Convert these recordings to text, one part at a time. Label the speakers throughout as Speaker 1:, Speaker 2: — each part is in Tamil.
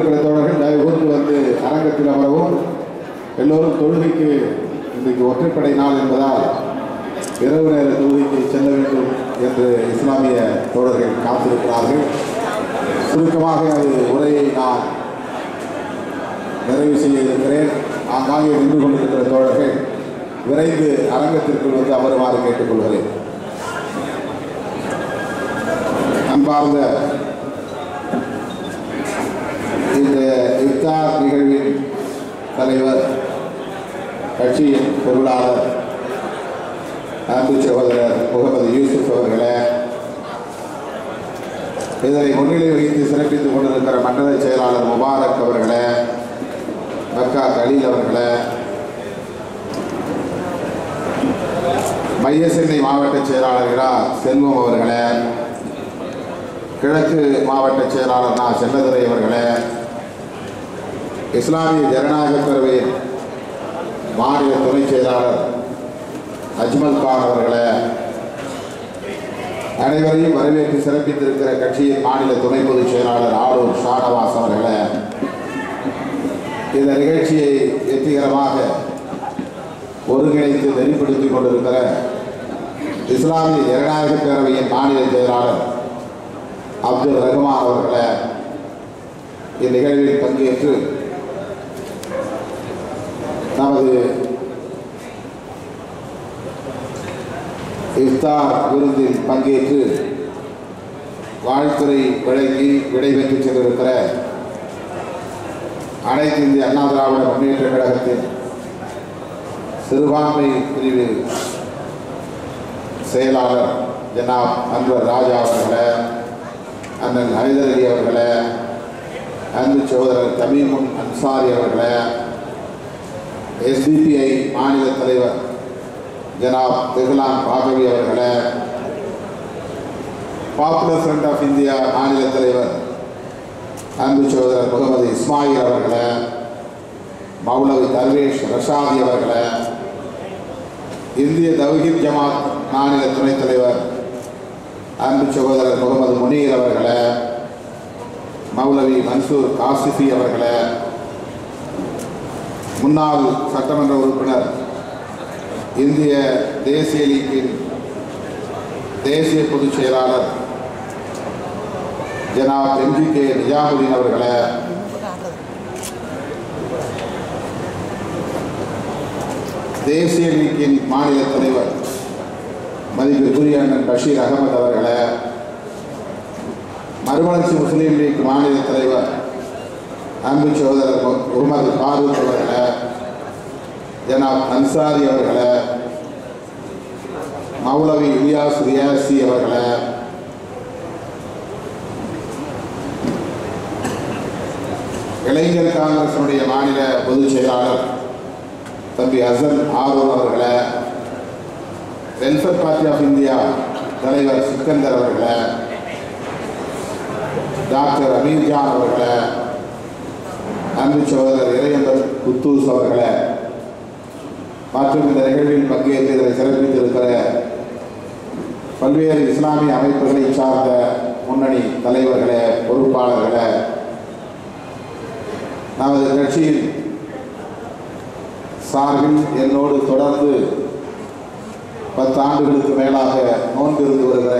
Speaker 1: தோழர்கள் தயவு கூர்ந்து வந்து அரங்கத்தில் அமரவும். எல்லோரும் தொழுகைக்கு இன்றைக்கு ஒற்றைப்படை நாள் என்பதால் இரவு நேர தொழுகைக்கு செல்ல வேண்டும் என்று இஸ்லாமிய தோழர்கள் காத்திருக்கிறார்கள். சுருக்கமாக அது உரையை நான் நிறைவு செய்ய இருக்கிறேன். ஆங்காங்கே நின்று கொண்டிருக்கிற தோழர்கள் விரைந்து அரங்கத்திற்குள் வந்து அமருமாறு கேட்டுக்கொள்கிறேன். அன்பார்ந்த இந்த இஃப்தார் நிகழ்வின் தலைவர் கட்சியின் பொருளாளர் அன்பு சகோதரர் முகமது யூசுப் அவர்களே. இதனை முன்னிலை வகித்து சிறப்பித்துக் கொண்டிருக்கிற மண்டல செயலாளர் முபாரக் அவர்களே மக்கா கலீல் அவர்களே மைய சென்னை மாவட்ட செயலாளர்களா செல்வம் அவர்களே கிழக்கு மாவட்ட செயலாளர் நான் செல்லதுரை அவர்களே இஸ்லாமிய ஜனநாயக பேரவையின் மாநில துணை செயலாளர் அஜ்மல் கான் அவர்களை அனைவரையும் வரவேற்று சிறப்பித்திருக்கிற கட்சியின் மாநில துணை பொதுச் செயலாளர் ஆளூர் ஷானவாஸ் அவர்களை இந்த நிகழ்ச்சியை வெற்றிகரமாக ஒருங்கிணைத்து வெளிப்படுத்திக் கொண்டிருக்கிற இஸ்லாமிய ஜனநாயக பேரவையின் மாநில செயலாளர் அப்துல் ரஹ்மான் அவர்களை இந்நிகழ்வில் பங்கேற்று நமது இஃப்தார் விருந்தில் பங்கேற்று வாழ்த்துறை வழங்கி விடைபெற்று சென்றிருக்கிற அனைத்து இந்திய அண்ணா திராவிட முன்னேற்ற கழகத்தின் சிறுபான்மை பிரிவு செயலாளர் ஜனாப் அன்வர் ராஜா அவர்களை அண்ணன் ஹைதர் அலி அவர்களை அன்பு சோதரர் தமீமுன் அன்சாரி அவர்களை எஸ்டிபிஐ மாநில தலைவர் ஜனாப் திகுலான் பாகவி அவர்களை பாப்புலர் ஃப்ரண்ட் ஆஃப் இந்தியா மாநில தலைவர் அன்பு சகோதரர் முகமது இஸ்மாயில் அவர்களை மௌலவி தர்வேஷ் ரஷாதி அவர்களை இந்திய தவ்ஹீத் ஜமாத் மாநில துணைத் தலைவர் அன்பு சகோதரர் முகமது முனீர் அவர்களை மௌலவி மன்சூர் காசிஃபி அவர்களை முன்னாள் சட்டமன்ற உறுப்பினர் இந்திய தேசிய லீக்கின் தேசிய பொதுச் செயலாளர் ஜனாப் எம்ஜி கே நிஜாமுதீன் அவர்களை. தேசிய லீக்கின் மாநில தலைவர் மதிப்பிற்குரிய அண்ணன் பஷீர் அகமது அவர்களை. மறுமலர்ச்சி முஸ்லீம் லீக் மாநில தலைவர் அன்பு சோதரர் உருமது ஃபாரூக் அவர்களை ஜனாப் அன்சாரி அவர்களை மௌலவி இலியாஸ் ரியாசி அவர்களை இளைஞர் காங்கிரசினுடைய மாநில பொதுச் செயலாளர் தம்பி அசன் ஆரூர் அவர்களை வெல்ஃபேர் பார்ட்டி ஆஃப் இந்தியா தலைவர் சிக்கந்தர் அவர்களை டாக்டர் அமீர்ஜான் அவர்களை அன்பு சகோதரர் இறையம்பர் குத்தூஸ் அவர்களை மற்றும் இந்த நிகழ்வில் பங்கேற்று இதனை சிறப்பித்திருக்கிற பல்வேறு இஸ்லாமிய அமைப்புகளை சார்ந்த முன்னணி தலைவர்களே பொறுப்பாளர்களே நமது கட்சியின் சார்பில் என்னோடு தொடர்ந்து பத்து ஆண்டுகளுக்கு மேலாக நோன்பிருந்து வருகிற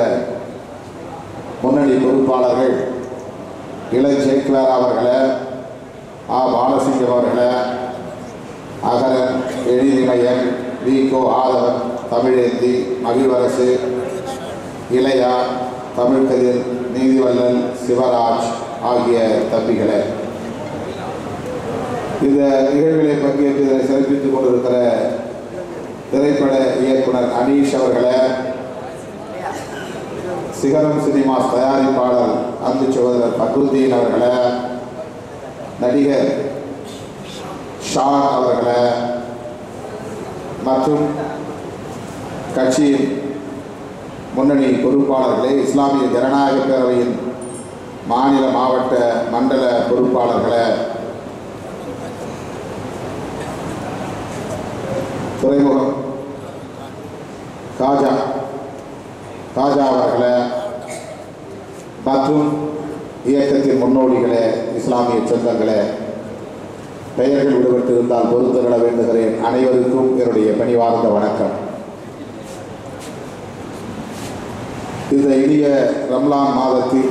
Speaker 1: முன்னணி பொறுப்பாளர்கள் இளை அவர்களை ஆ பாலசிங்கம் அவர்களை அகரன் எழிலிமயன் வி. கோ. ஆதவன் தமிழேந்தி மகிழ்வரசு இளையா தமிழ்கதிர் நீதிவல்லல் சிவராஜ் ஆகிய தம்பிகளை. இந்த நிகழ்வுகளை பங்கேற்று இதை சிறப்பித்துக் கொண்டிருக்கிற திரைப்பட இயக்குனர் அனீஷ் அவர்களை சிகரம் சினிமாஸ் தயாரிப்பாளர் அன்பு சகோதரர் பக்ருதீன் அவர்களை நடிகர் ஷான் அவர்களை மற்றும் கட்சியின் முன்னணி பொறுப்பாளர்களே இஸ்லாமிய ஜனநாயக பேரவையின் மாநில மாவட்ட மண்டல பொறுப்பாளர்களை துறைமுகம் காஜா காஜா அவர்களை மற்றும் இயக்கத்தின் முன்னோடிகளை இஸ்லாமிய சொந்தங்களே பெயர்கள் விடுபட்டிருந்தால் பொறுத்துவிட வேண்டுகிறேன். அனைவருக்கும் என்னுடைய பணிவார்ந்த வணக்கம். இந்த இனிய ரம்லான் மாதத்தில்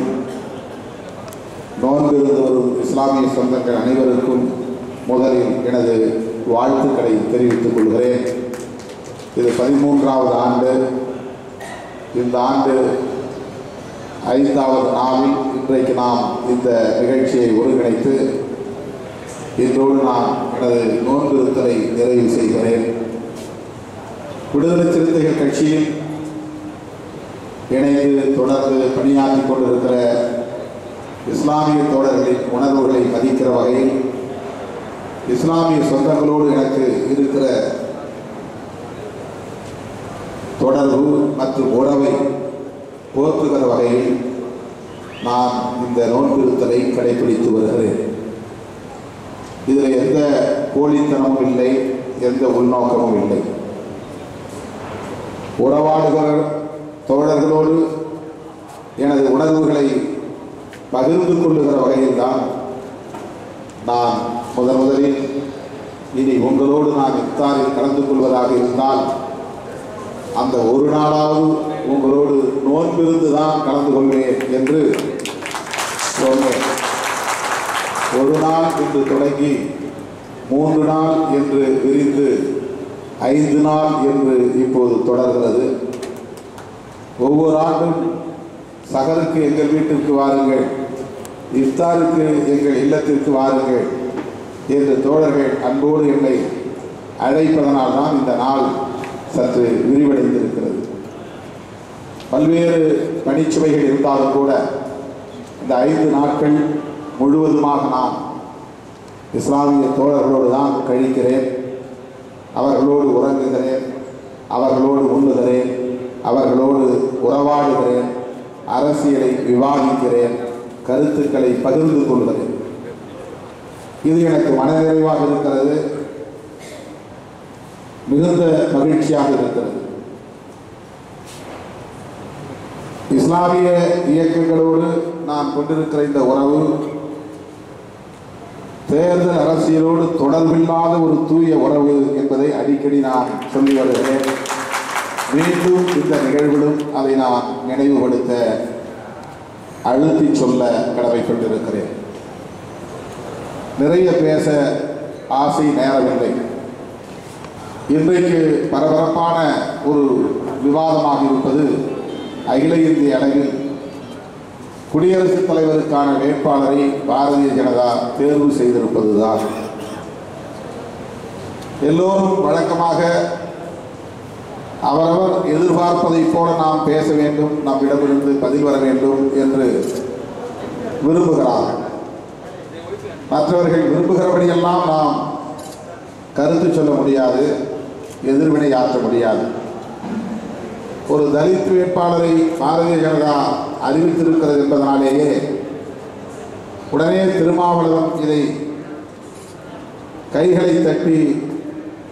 Speaker 1: நோன்பிருந்து வரும் இஸ்லாமிய சொந்தங்கள் அனைவருக்கும் முதலில் எனது வாழ்த்துக்களை தெரிவித்துக் கொள்கிறேன். இது பதிமூன்றாவது ஆண்டு. இந்த ஆண்டு ஐந்தாவது நாளில் இன்றைக்கு நாம் இந்த நிகழ்ச்சியை ஒருங்கிணைத்து இன்றோடு நான் எனது நோன்பிருத்தலை நிறைவு செய்கிறேன். விடுதலை சிறுத்தைகள் கட்சியில் இணைந்து தொடர்ந்து பணியாற்றிக் கொண்டிருக்கிற இஸ்லாமிய தோழர்களின் உணர்வுகளை மதிக்கிற வகையில் இஸ்லாமிய சொந்தங்களோடு எனக்கு இருக்கிற தொடர்பு மற்றும் உறவை போற்றுகிற வகையில் நான் இந்த நோன்பிருத்தலை கடைபிடித்து வருகிறேன். இதில் எந்த போலித்தனமும் இல்லை எந்த உள்நோக்கமும் இல்லை. உறவாடுகிற தோழர்களோடு எனது உணர்வுகளை பகிர்ந்து கொள்ளுகிற வகையில்தான் நான் முதன் முதலில் இனி உங்களோடு நான் இத்தாரில் கலந்து கொள்வதாக இருந்தால் அந்த ஒரு நாளாவது உங்களோடு நோன்பிருந்து தான் கலந்து கொள்வேன் என்று சொன்னேன் ஒரு நாள் என்று தொடங்கி மூன்று நாள் என்று விரிந்து ஐந்து நாள் என்று இப்போது தொடர்கிறது. ஒவ்வொரு ஆண்டும் சகருக்கு எங்கள் வீட்டிற்கு வாருங்கள் இஃப்தாருக்கு எங்கள் இல்லத்திற்கு வாருங்கள் என்று தோழர்கள் அன்போடு என்னை அழைப்பதனால் தான் இந்த நாள் சற்று விரிவடைந்திருக்கிறது. பல்வேறு பணிச்சுமைகள் இருந்தாலும் கூட இந்த ஐந்து நாட்கள் முழுவதுமாக நான் இஸ்லாமிய தோழர்களோடு தான் கழிக்கிறேன். அவர்களோடு உறங்குகிறேன். அவர்களோடு உண்ணுகிறேன். அவர்களோடு உறவாடுகிறேன். அரசியலை விவாதிக்கிறேன். கருத்துக்களை பகிர்ந்து கொள்கிறேன். இது எனக்கு மனநிறைவாக இருக்கிறது. மிகுந்த மகிழ்ச்சியாக இருக்கிறது. இஸ்லாமிய இயக்கங்களோடு நான் கொண்டிருக்கிற இந்த உறவு தேர்தல் அரசியலோடு தொடர்பில்லாத ஒரு தூய உறவு என்பதை அடிக்கடி நான் சொல்லி வருகிறேன். மீண்டும் இந்த நிகழ்விலும் அதை நான் நினைவுபடுத்த அழுத்தி சொல்ல கடமைப்பட்டிருக்கிறேன். நிறைய பேச ஆசை நேரமில்லை. இன்றைக்கு பரபரப்பான ஒரு விவாதமாக இருப்பது அகில இந்திய அளவில் குடியரசுத் தலைவருக்கான வேட்பாளரை பாரதிய ஜனதா தேர்வு செய்திருப்பதுதான். எல்லோரும் வழக்கமாக அவரவர் எதிர்பார்ப்பதைப் போல நாம் பேச வேண்டும் நம்மிடமிருந்து பதில் வர வேண்டும் என்று விரும்புகிறார்கள். மற்றவர்கள் விரும்புகிறபடியெல்லாம் நாம் கருத்து சொல்ல முடியாது எதிர்வினை ஆற்ற முடியாது. ஒரு தலித் வேட்பாளரை பாரதிய ஜனதா அறிவித்திருக்கிறது என்பதனாலேயே உடனே திருமாவளவன் இதை கைகளை தட்டி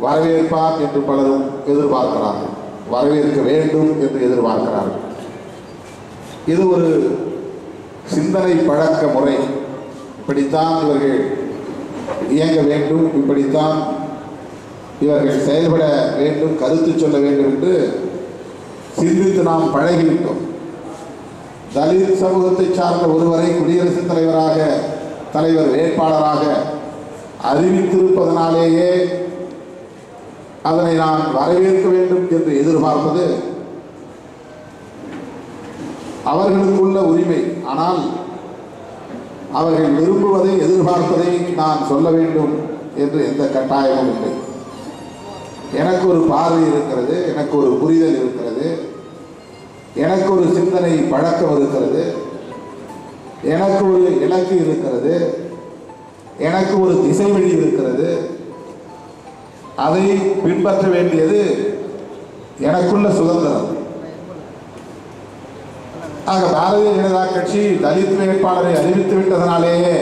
Speaker 1: வரவேற்பார் என்று பலரும் எதிர்பார்க்கிறார்கள். வரவேற்க வேண்டும் என்று எதிர்பார்க்கிறார்கள். இது ஒரு சிந்தனை பழக்க முறை. இப்படித்தான் இவர்கள் இயங்க வேண்டும் இப்படித்தான் இவர்கள் செயல்பட வேண்டும் கருத்து சொல்ல வேண்டும் என்று சிந்தித்து நாம் பழகிவிட்டோம். தலித் சமூகத்தை சார்ந்த ஒருவரை குடியரசுத் தலைவராக தலைவர் வேட்பாளராக அறிவித்திருப்பதனாலேயே அதனை நான் வரவேற்க வேண்டும் என்று எதிர்பார்ப்பது அவர்களுக்குள்ள உரிமை. ஆனால் அவர்கள் விரும்புவதை எதிர்பார்ப்பதை நான் சொல்ல வேண்டும் என்று எந்த கட்டாயமும் இல்லை. எனக்கு ஒரு பார்வை இருக்கிறது எனக்கு ஒரு புரிதல் இருக்கிறது எனக்கு ஒரு சிந்தனை பழக்கம் இருக்கிறது எனக்கு ஒரு இலக்கு இருக்கிறது எனக்கு ஒரு திசைவழி இருக்கிறது அதை பின்பற்ற வேண்டியது எனக்குள்ள சுதந்திரம். ஆக பாரதிய ஜனதா கட்சி தலித் வேட்பாளரை அறிவித்து விட்டதனாலேயே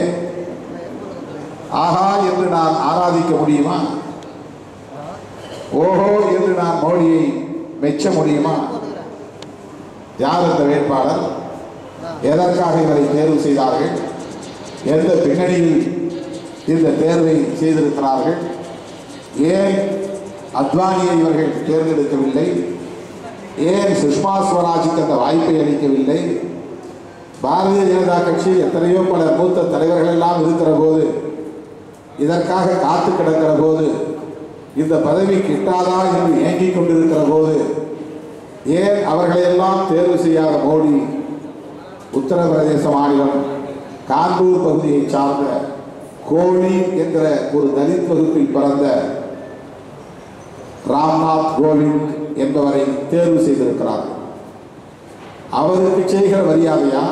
Speaker 1: ஆஹா என்று நான் ஆராதிக்க முடியுமா? ஓஹோ என்று நான் மோடியை மெச்ச முடியுமா? யார் அந்த வேட்பாளர். எதற்காக இவரை தேர்வு செய்தார்கள்? எந்த பின்னணியில் இந்த தேர்வை செய்திருக்கிறார்கள்? ஏன் அத்வானியை இவர்கள் தேர்ந்தெடுக்கவில்லை? ஏன் சுஷ்மா ஸ்வராஜுக்கு அந்த வாய்ப்பை அளிக்கவில்லை? பாரதிய ஜனதா கட்சி எத்தனையோ பல மூத்த தலைவர்கள் எல்லாம் இருக்கிற போது இதற்காக காத்து கிடக்கிற போது இந்த பதவி கிட்டாதா என்று இயங்கிக் கொண்டிருக்கிற போது ஏன் அவர்களையெல்லாம் தேர்வு செய்யாத மோடி உத்தரப்பிரதேச மாநிலம் கான்பூர் பகுதியை சார்ந்த கோலி என்ற ஒரு தலித் வகுப்பில் பிறந்த ராம்நாத் கோவிந்த் என்பவரை தேர்வு செய்திருக்கிறார்கள் அவருக்கு செய்கிற மரியாதையா?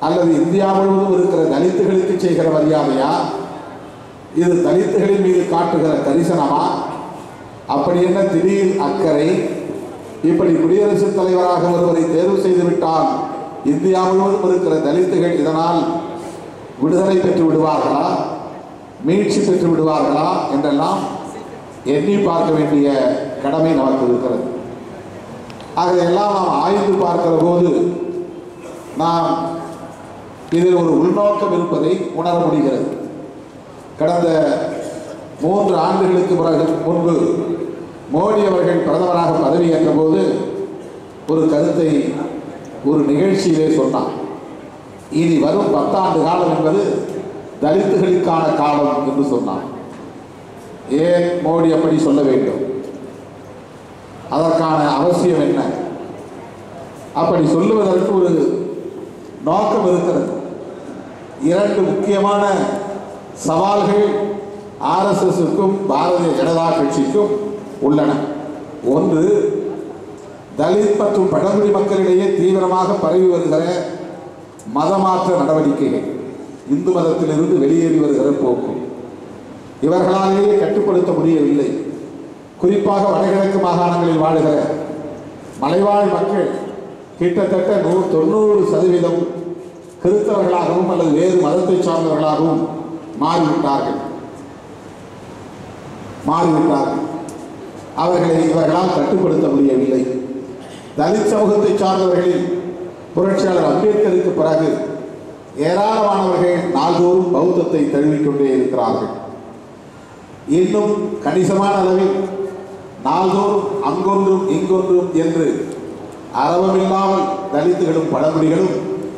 Speaker 1: அல்லது இந்தியா முழுவதும் இருக்கிற தலித்துகளுக்கு செய்கிற மரியாதையா? இது தலித்துகளின் மீது காட்டுகிற கரிசனமா அப்படி என்ன திடீர் அக்கறை? இப்படி குடியரசுத் தலைவராக ஒருவரை தேர்வு செய்துவிட்டால் இந்தியா முழுவதும் இருக்கிற தலித்துகள் இதனால் விடுதலை பெற்று விடுவார்களா? மீட்சி பெற்று விடுவார்களா? என்றெல்லாம் எண்ணி பார்க்க வேண்டிய கடமை நமக்கு இருக்கிறது. அதையெல்லாம் நாம் ஆய்ந்து பார்க்கிற போது நாம் இதில் ஒரு உள்நோக்கம் இருப்பதை உணர முடிகிறது. கடந்த மூன்று ஆண்டுகளுக்கு பிறகு முன்பு மோடி அவர்கள் பிரதமராக பதவியேற்ற போது ஒரு கருத்தை ஒரு நிகழ்ச்சியிலே சொன்னார். இனி வரும் பத்தாண்டு காலம் என்பது தலித்துகளுக்கான காலம் என்று சொன்னார். ஏன் மோடி அப்படி சொல்ல வேண்டும்? அதற்கான அவசியம் என்ன? அப்படி சொல்லுவதற்கு ஒரு நோக்கம் இருக்கிறது. இரண்டு முக்கியமான சவால்கள் ஆர்எஸ்எஸ்க்கும் பாரதிய ஜனதா கட்சிக்கும் உள்ளன. ஒன்று தலித் மற்றும் பழங்குடி மக்களிடையே தீவிரமாக பரவி வருகிற மதமாற்ற நடவடிக்கைகள். இந்து மதத்திலிருந்து வெளியேறி வருகிற போக்கு. இவர்களாலேயே கட்டுப்படுத்த முடியவில்லை. குறிப்பாக வடகிழக்கு மாகாணங்களில் வாழுகிற மலைவாழ் மக்கள் கிட்டத்தட்ட நூறு தொண்ணூறு சதவீதம் கிறிஸ்தவர்களாகவும் அல்லது வேறு மதத்தை சார்ந்தவர்களாகவும் மாறிவிட்டார்கள். மாறிவிட்டார்கள். அவர்களை இவர்களால் கட்டுப்படுத்த முடியவில்லை. தலித் சமூகத்தை சார்ந்தவர்களில் புரட்சியாளர் அம்பேத்கருக்கு பிறகு ஏராளமானவர்கள் நாள்தோறும் பௌத்தத்தை தழுவிக்கொண்டே இருக்கிறார்கள். இன்னும் கணிசமான அளவில் நாள்தோறும் அங்கொன்றும் இங்கொன்றும் என்று அரவமில்லாமல் தலித்துகளும் பழங்குடிகளும்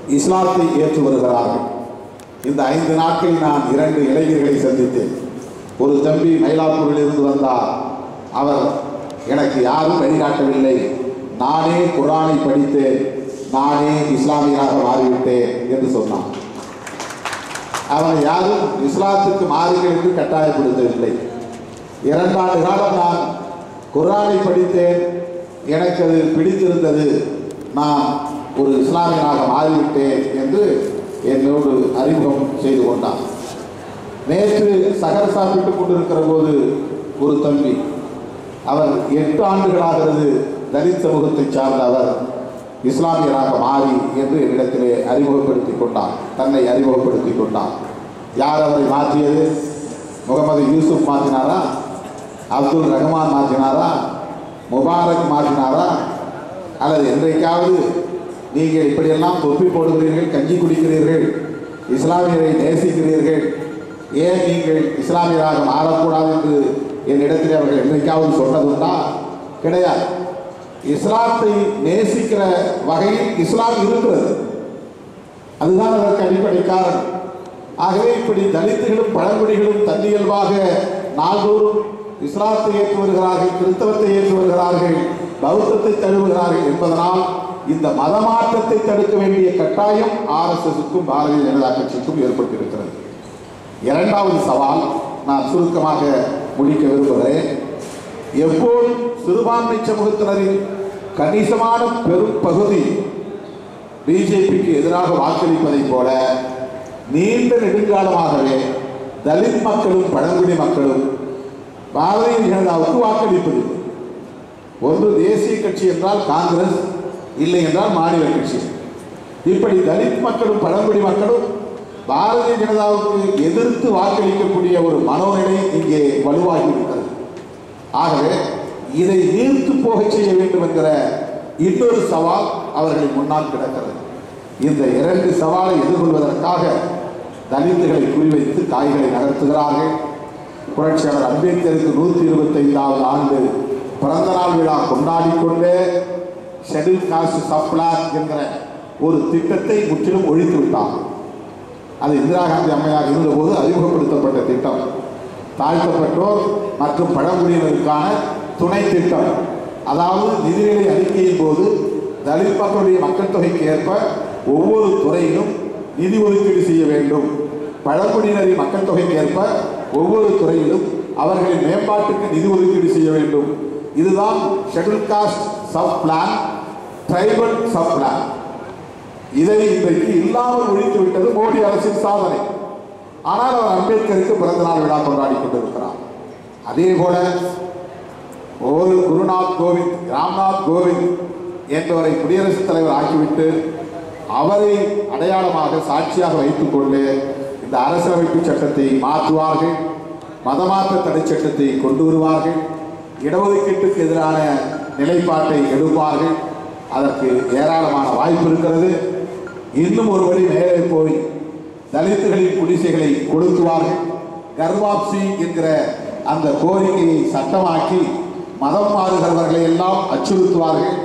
Speaker 1: இஸ்லாத்தை ஏற்று வருகிறார்கள். இந்த ஐந்து நாட்களில் நான் இரண்டு இளைஞர்களை சந்தித்தேன். ஒரு தம்பி மயிலாப்பூரில் இருந்து வந்தார். அவர் எனக்கு யாரும் வழிகாட்டவில்லை. நானே குரானை படித்தேன். நானே இஸ்லாமியராக மாறிவிட்டேன் என்று சொன்னான் அவன் யாரும் இஸ்லாத்துக்கு மாறுங்கள் என்று கட்டாயப்படுத்தவில்லை. இரண்டாண்டு காலம் நான் குரானை படித்தேன். எனக்கு அது பிடித்திருந்தது. நான் ஒரு இஸ்லாமியனாக மாறிவிட்டேன் என்று என்னோடு அறிமுகம் செய்து கொண்டான் நேற்று சகர் சாப்பிட்டுக் கொண்டிருக்கிற போது ஒரு தம்பி அவர் எட்டு ஆண்டுகளாகிறது தலித் சமூகத்தை சார்ந்த அவர் இஸ்லாமியராக மாறி என்று என்னிடத்திலே அறிமுகப்படுத்திக் கொண்டார் தன்னை அறிமுகப்படுத்திக் கொண்டார். யார் அவரை மாற்றியது? முகமது யூசுப் மாற்றினாரா? அப்துல் ரஹ்மான் மாற்றினாரா? முபாரக் மாற்றினாரா? அல்லது என்றைக்காவது நீங்கள் இப்படியெல்லாம் தொப்பி போடுகிறீர்கள் கஞ்சி குடிக்கிறீர்கள் இஸ்லாமியரை நேசிக்கிறீர்கள் ஏன் நீங்கள் இஸ்லாமியராக மாறக்கூடாது என்று என்னிடத்தில் அவர்கள் என்றைக்காவது சொன்னதுண்டா? கிடையாது. இஸ்லாத்தை நேசிக்கிற வகையில் இஸ்லாம் இருக்கிறது. அதுதான் அதற்கு அடிப்படை காரணம். ஆகவே இப்படி தலித்துகளும் பழங்குடிகளும் தன்னியல்பாக நாள்தோறும் இஸ்லாத்தை ஏற்று வருகிறார்கள் கிறிஸ்தவத்தை ஏற்று வருகிறார்கள் பௌத்தத்தை தழுவுகிறார்கள் என்பதனால் இந்த மதமாற்றத்தை தடுக்க வேண்டிய கட்டாயம் ஆர்எஸ்எஸ்க்கும் பாரதிய ஜனதா கட்சிக்கும் ஏற்பட்டிருக்கிறது. இரண்டாவது சவால் நான் சுருக்கமாக முடிக்க விரும்புகிறேன். எப்போது சிறுபான்மை சமூகத்தினரின் கணிசமான பெரும் பகுதி பிஜேபிக்கு எதிராக வாக்களிப்பதைப் போல நீண்ட நெடுங்காலமாகவே தலித் மக்களும் பழங்குடி மக்களும் பாரதிய ஜனதாவுக்கு வாக்களிப்பது ஒன்று தேசிய கட்சி என்றால் காங்கிரஸ் இல்லை என்றால் மாநில கட்சி. இப்படி தலித் மக்களும் பழங்குடி மக்களும் பாரதிய ஜனதாவுக்கு எதிர்த்து வாக்களிக்கக்கூடிய ஒரு மனோநிலை இங்கே வலுவாகி இருக்கிறது ஆகவே இதை நீர்த்து போகச் செய்ய வேண்டும் என்கிற இன்னொரு சவால் அவர்களின் முன்னால் கிடக்கிறது. இந்த இரண்டு சவாலை எதிர்கொள்வதற்காக தலித்துகளை குறிவைத்து காய்களை நகர்த்துகிறார்கள். புரட்சியாளர் அம்பேத்கருக்கு நூற்றி இருபத்தைந்தாவது ஆண்டு பிறந்த நாள் விழா கொண்டாடிக்கொண்டே ஷெடியூல் காஸ்ட் சப்ளார் என்கிற ஒரு திட்டத்தை முற்றிலும் ஒழித்து விட்டார். அது இந்திரா காந்தி அம்மையார் இருந்தபோது அறிமுகப்படுத்தப்பட்ட திட்டம். தாழ்த்தப்பட்டோர் மற்றும் பழங்குடியினருக்கான துணை திட்டம். அதாவது நிதிநிலை அறிக்கையின் போது தலித் மக்களுடைய மக்கள் தொகைக்கு ஏற்ப ஒவ்வொரு துறையிலும் நிதி ஒதுக்கீடு செய்ய வேண்டும். பழங்குடியினரின் மக்கள் தொகைக்கு ஏற்ப ஒவ்வொரு துறையிலும் அவர்களின் மேம்பாட்டுக்கு நிதி ஒதுக்கீடு செய்ய வேண்டும். இதுதான் schedule caste sub plan tribal sub plan இதை இன்றைக்கு இல்லாமல் ஒழித்து விட்டது மோடி அரசின் சாதனை. ஆனால் அவர் அம்பேத்கருக்கு பிறந்த நாள் விழா கொண்டாடி கொண்டிருக்கிறார். அதே போல ஒரு குருநாத் கோவிந்த் ராம்நாத் கோவிந்த் என்பவரை குடியரசுத் தலைவர் ஆக்கிவிட்டு அவரை அடையாளமாக சாட்சியாக வைத்துக்கொண்டு இந்த அரசியலமைப்பு சட்டத்தை மாற்றுவார்கள். மதமாற்ற தடை சட்டத்தை கொண்டு வருவார்கள். இடஒதுக்கீட்டுக்கு எதிரான நிலைப்பாட்டை எடுப்பார்கள். அதற்கு ஏராளமான வாய்ப்பு இருக்கிறது. இன்னும் ஒரு வழி மேலே போய் தலித்துகளின் குடிசைகளை கொளுத்துவார்கள் கர்வாப்சி என்கிற அந்த கோரிக்கையை சட்டமாக்கி மதம் மாறுகிறவர்களை எல்லாம் அச்சுறுத்துவார்கள்.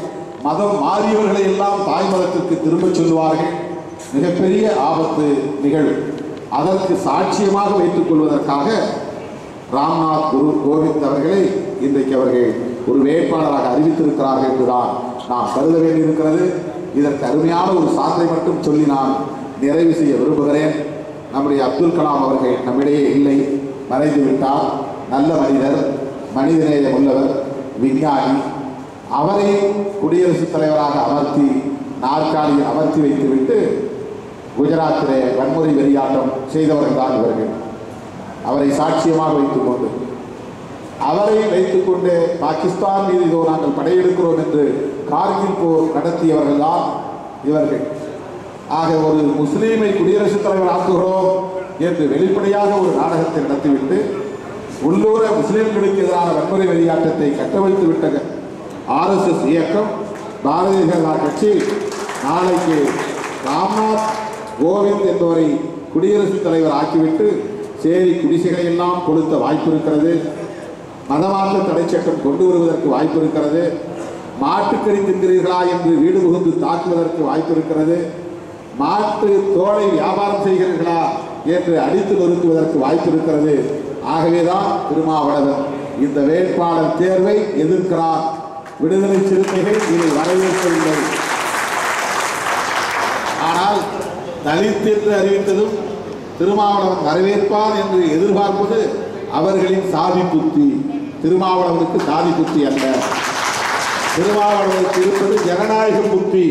Speaker 1: மதம் மாறியவர்களை எல்லாம் தாய் மதத்திற்கு திரும்பச் சொல்லுவார்கள். மிகப்பெரிய ஆபத்து நிகழும். அதற்கு சாட்சியமாக வைத்துக் கொள்வதற்காக ராம்நாத் குரு கோவிந்த் அவர்களை இன்றைக்கு அவர்கள் ஒரு வேட்பாளராக அறிவித்திருக்கிறார்கள் என்றுதான் நாம் கருத வேண்டியிருக்கிறது. இதற்கு அருமையான ஒரு சான்றை மட்டும் சொல்லி நான் நிறைவு செய்ய விரும்புகிறேன். நம்முடைய அப்துல் கலாம் அவர்கள் நம்மிடையே இல்லை. மறைந்து விட்டார். நல்ல மனிதர் மனிதநேயம் உள்ளவர் விஞ்ஞானி. அவரை குடியரசுத் தலைவராக அமர்த்தி நாற்காலியில் அமர்த்தி வைத்துவிட்டு குஜராத்திலே வன்முறை வெறியாட்டம் செய்தவர்கள் தான் இவர்கள். அவரை சாட்சியமாக வைத்துக் கொண்டு அவரை வைத்துக்கொண்டு பாகிஸ்தான் மீது இதோ நாங்கள் படையெடுக்கிறோம் என்று கார்கில் போர் நடத்தியவர்கள் தான் இவர்கள். ஆக ஒரு முஸ்லீமை குடியரசுத் தலைவர் ஆக்குகிறோம் என்று வெளிப்படையாக ஒரு நாடகத்தை நடத்திவிட்டு உள்ளூர முஸ்லீம்களுக்கு எதிரான வன்முறை வெளியாட்டத்தை கட்டவிழ்த்து விட்ட ஆர்எஸ்எஸ் இயக்கம் பாரதிய ஜனதா கட்சி நாளைக்கு ராம்நாத் கோவிந்த் என்பவரை குடியரசுத் தலைவர் ஆக்கிவிட்டு சேரி குடிசைகளை எல்லாம் கொடுத்த வாய்ப்பு இருக்கிறது. மதமாற்ற தடை சட்டம் கொண்டு வருவதற்கு வாய்ப்பு இருக்கிறது மாட்டுக்கறி தின்கிறீர்களா என்று வீடு புகுந்து தாக்குவதற்கு வாய்ப்பு இருக்கிறது மாட்டு தோலை வியாபாரம் செய்கிறீர்களா என்று அடித்து நொறுக்குவதற்கு வாய்ப்பு இருக்கிறது ஆகவேதான் திருமாவளவன் இந்த வேட்பாளர் தேர்வை எதிர்க்கிறார். விடுதலை சிறுத்தைகள் இதை வரவேற்கவில்லை. ஆனால் தலித் என்று அறிவித்ததும் திருமாவளவன் வரவேற்பார் என்று எதிர்பார்ப்பது அவர்களின் சாதி புத்தி திருமாவளவனுக்கு சாதி புத்தி அல்ல. திருமாவளவனுக்கு இருப்பது ஜனநாயக புத்தி.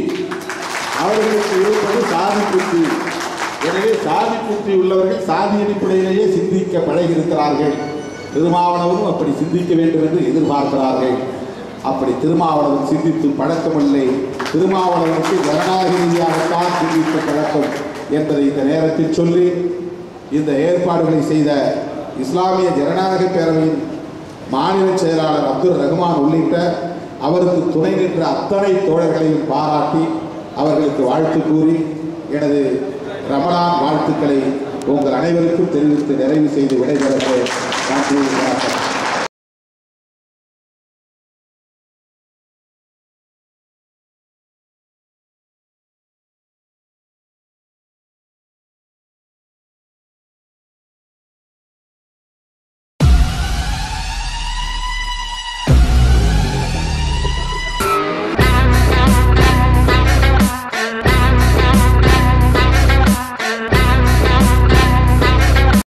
Speaker 1: அவர்களுக்கு இருப்பது சாதி புத்தி. எனவே சாதி புத்தி உள்ளவர்கள் சாதி அடிப்படையிலேயே சிந்திக்க பழகியிருக்கிறார்கள். திருமாவளவனும் அப்படி சிந்திக்க வேண்டும் என்று எதிர்பார்க்கிறார்கள். அப்படி திருமாவளவன் சிந்தித்து பழக்கமில்லை. திருமாவளவனுக்கு ஜனநாயக ரீதியாகத்தான் சிந்தித்த பழக்கம் என்பதை இந்த நேரத்தில் சொல்லி இந்த ஏற்பாடுகளை செய்த இஸ்லாமிய ஜனநாயக பேரவையின் மாநில செயலாளர் அப்துல் ரஹ்மான் உள்ளிட்ட அவருக்கு துணை நின்ற அத்தனை தோழர்களையும் பாராட்டி அவர்களுக்கு வாழ்த்து கூறி எனது ரமலான் வாழ்த்துக்களை உங்கள் அனைவருக்கும் தெரிவித்து நிறைவு செய்து விடைபெறுகிறேன். நன்றி வணக்கம்.